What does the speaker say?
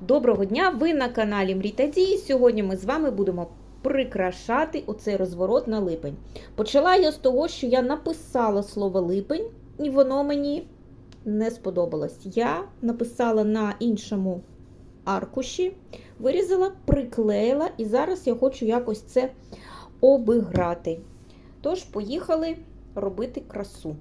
Доброго дня! Ви на каналі Мрійта Дії. Сьогодні ми з вами будемо прикрашати оцей розворот на липень. Почала я з того, що я написала слово липень, і воно мені не сподобалось. Я написала на іншому аркуші, вирізала, приклеїла, і зараз я хочу якось це обіграти. Тож, поїхали робити красу.